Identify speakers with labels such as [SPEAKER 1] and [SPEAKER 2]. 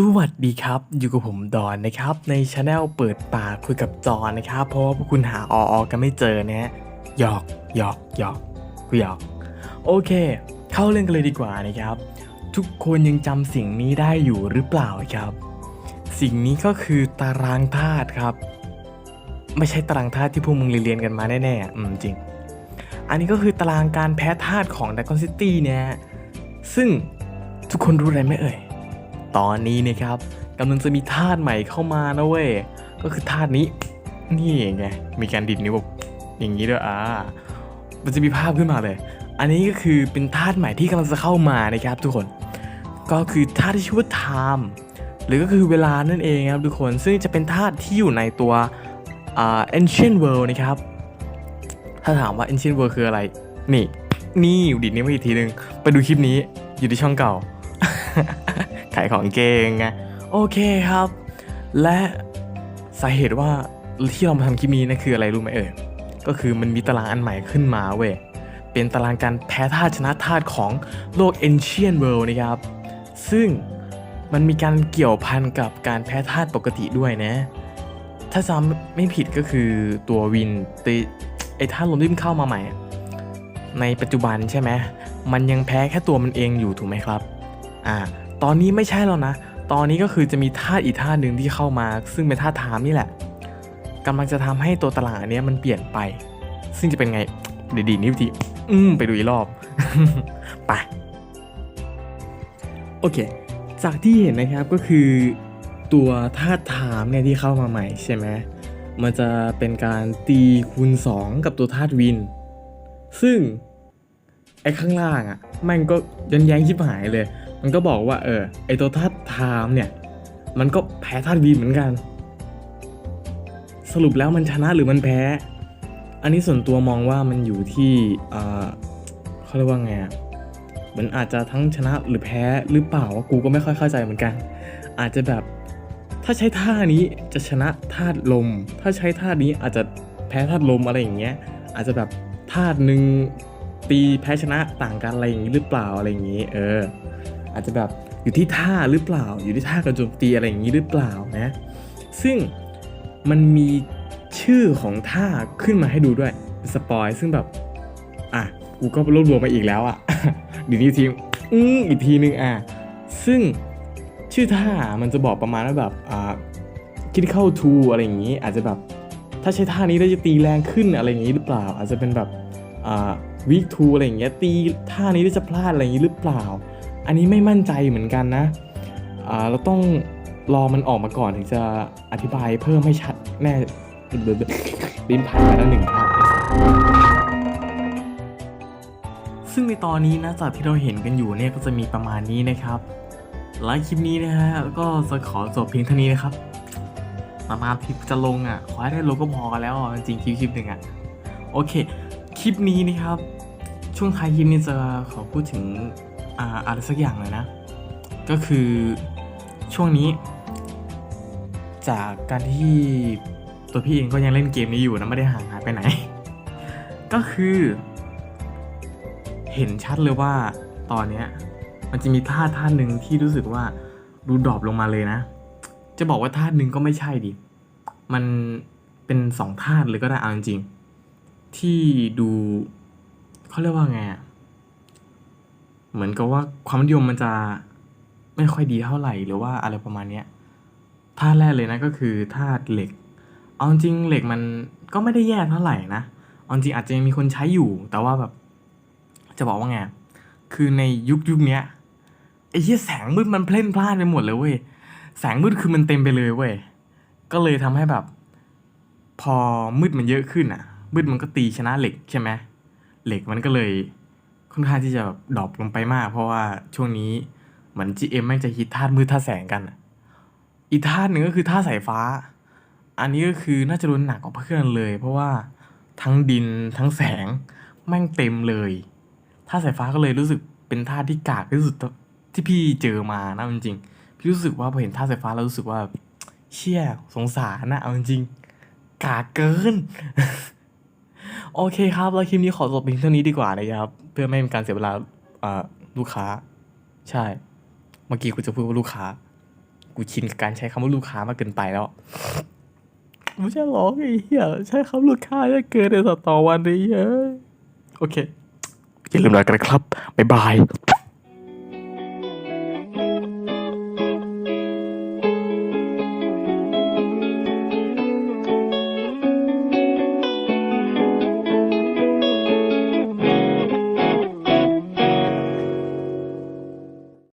[SPEAKER 1] สวัสดีครับ อยู่กับผมดอนนะครับ ในช anel เปิดปากคุยกับจอนนะครับ เพราะว่าพวกคุณหาออกันไม่เจอนะฮะหยอกหยอกหยอกกูหยอก โอเค เข้าเรื่องกันเลยดีกว่านะครับ ทุกคนยังจำสิ่งนี้ได้อยู่หรือเปล่าครับ สิ่งนี้ก็คือตารางธาตุครับ ไม่ใช่ตารางธาตุที่พวกมึงเรียนกันมาแน่ๆอืมจริง อันนี้ก็คือตารางการแพ้ธาตุของ Dragon City เนี่ยซึ่งทุกคนรู้อะไรไหมเอ่ย ตอนนี้นะครับกำลังจะมีธาตุใหม่เข้ามานะเว้ย ก็คือธาตุนี้ นี่ไง มีการดิดนิ้วแบบอย่างนี้ด้วยอ่า มันจะมีภาพขึ้นมาเลย อันนี้ก็คือเป็นธาตุใหม่ที่กำลังจะเข้ามานะครับ ทุกคน ก็คือธาตุที่ชื่อว่า time หรือก็คือเวลานั่นเองครับทุกคน ซึ่งจะเป็นธาตุที่อยู่ในตัวอ่า ancient world นะครับ ถ้าถามว่า ancient world คืออะไร นี่ นี่ดิดนิ้วมาอีกทีนึง ไปดูคลิปนี้อยู่ที่ช่องเก่า ขายของเก่งไงโอเคครับ และสาเหตุว่าที่เรามาทำคลิปนี้นะคืออะไรรู้ไหมเอ่ยก็คือมันมีตารางอันใหม่ขึ้นมาเว้ยเป็นตารางการแพ้ธาตุชนะธาตุของโลก Ancient World นะครับ ซึ่งมันมีการเกี่ยวพันกับการแพ้ธาตุปกติด้วยนะ ถ้าจำไม่ผิดก็คือตัววินตีไอธาตุลมที่มันเข้ามาใหม่ ในปัจจุบันใช่ไหมมันยังแพ้แค่ตัวมันเองอยู่ถูกไหมครับ อ่า ตอนนี้ไม่ใช่แล้วนะ ตอนนี้ก็คือจะมีธาตุอีกธาตุหนึ่งที่เข้ามา ซึ่งเป็นธาตุไทามนี่แหละกำลังจะทำให้ตัวตารางอันเนี้ยมันเปลี่ยนไป ซึ่งจะเป็นไงเดี๋ยวดีนี่วิธีอืมไปดูอีกรอบไปโอเค จากที่เห็นนะครับก็คือตัวธาตุไทามเนี่ยที่เข้ามาใหม่ใช่ไหมมันจะเป็นการตีคูณ 2 กับตัวธาตุวิน ซึ่งไอ้ข้างล่างอะ่ะม่งก็ยันแย้งชิบหายเลย มันก็บอกว่าเออไอตัวธาตุไทม์เนี่ย มันก็แพ้ธาตุวีเหมือนกัน สรุปแล้วมันชนะหรือมันแพ้ อันนี้ส่วนตัวมองว่ามันอยู่ที่อ่าเขาเรียกว่าไงมันอาจจะทั้งชนะหรือแพ้หรือเปล่ากูก็ไม่ค่อยเข้าใจเหมือนกัน อาจจะแบบถ้าใช้ท่านี้จะชนะธาตุลม ถ้าใช้ท่านี้อาจจะแพ้ธาตุลมอะไรอย่างเงี้ย อาจจะแบบธาตุหนึ่งตีแพ้ชนะต่างกันอะไรอย่างนี้หรือเปล่าอะไรอย่างนี้ เออ อาจจะแบบอยู่ที่ท่าหรือเปล่า อยู่ที่ท่าการโจมตีอะไรอย่างนี้หรือเปล่านะซึ่งมันมีชื่อของท่าขึ้นมาให้ดูด้วยสปอยซึ่งแบบอะกูก็รวบรวมมาอีกแล้วอะเดี๋ยวนี้ทีมอืมอีกทีนึงอะซึ่งชื่อท่ามันจะบอกประมาณว่าแบบอ่าคิดเข้าทูอะไรอย่างนี้ อาจจะแบบถ้าใช้ท่านี้แล้วจะตีแรงขึ้นอะไรอย่างนี้หรือเปล่า อาจจะเป็นแบบอ่าวิกทูอะไรอย่างเงี้ยตีท่านี้แล้วจะพลาดอะไรอย่างนี้หรือเปล่า อันนี้ไม่มั่นใจเหมือนกันนะเราต้องรอมันออกมาก่อนถึงจะอธิบายเพิ่มให้ชัดแน่ลิ้นพันไปแล้วหนึ่งภาพซึ่งในตอนนี้นะจากที่เราเห็นกันอยู่เนี่ยก็จะมีประมาณนี้นะครับไลฟ์คลิปนี้นะฮะก็จะขอจบเพียงเท่านี้นะครับนานๆทีจะลงอะขอให้ได้ลงก็พอกันแล้วจริงคลิปคลิปหนึ่งอะโอเค คลิปนี้นะครับ ช่วงท้ายคลิปนี้จะขอพูดถึง อ่าอะไรสักอย่างเลยนะ ก็คือช่วงนี้ จากการที่ตัวพี่เองก็ยังเล่นเกมนี้อยู่นะไม่ได้ห่างหายไปไหน ก็คือ เห็นชัดเลยว่าตอนเนี้ยมันจะมีท่าท่าหนึ่งที่รู้สึกว่าดูดรอปลงมาเลยนะ จะบอกว่าท่าหนึ่งก็ไม่ใช่ดิ มันเป็นสองท่าเลยก็ได้เอาจริงๆที่ดูเขาเรียกว่าไงอะ เหมือนกับว่าความนิยมมันจะไม่ค่อยดีเท่าไหร่หรือว่าอะไรประมาณเนี้ยท่าแรกเลยนะก็คือท่าเหล็ก เอาจริงเหล็กมันก็ไม่ได้แย่เท่าไหร่นะเอาจริงอาจจะยังมีคนใช้อยู่ แต่ว่าแบบจะบอกว่าไง คือในยุคยุคเนี้ยไอ้เหี้ยแสงมืดมันเพล่นพลาดไปหมดเลยเว้ย แสงมืดคือมันเต็มไปเลยเว้ย ก็เลยทำให้แบบ พอมืดมันเยอะขึ้นอะ มืดมันก็ตีชนะเหล็กใช่ไหมเหล็กมันก็เลย ค่อนข้างที่จะแบบดรอปลงไปมาก เพราะว่าช่วงนี้เหมือน GM แม่งจะฮิตธาตุมืดธาตุแสงกัน อีกธาตุหนึ่งก็คือธาตุสายฟ้า อันนี้ก็คือน่าจะโดนหนักกว่าเพื่อนเลย เพราะว่าทั้งดินทั้งแสงแม่งเต็มเลยธาตุสายฟ้าก็เลยรู้สึกเป็นธาตุที่กากที่สุดที่พี่เจอมานะเอาจริงๆพี่รู้สึกว่าพอเห็นธาตุสายฟ้าแล้วรู้สึกว่าเชี่ยสงสารนะเอาจริงกากเกิน โอเคครับ แล้วคลิปนี้ขอจบเพียงเท่านี้ดีกว่านะครับ พื่อไม่ให้เป็นการเสียเวลาอ่าลูกค้า ใช่ เมื่อกี้กูจะพูดว่าลูกค้า กูชินกับการใช้คำว่าลูกค้ามากเกินไปแล้วไม่ใช่หรอกไอ้เหี้ยใช้คำลูกค้าเยอะเกินในสัตว์ต่อวันนี้เฮ้ยโอเคอย่าลืมไลค์กันนะครับ บ๊ายบาย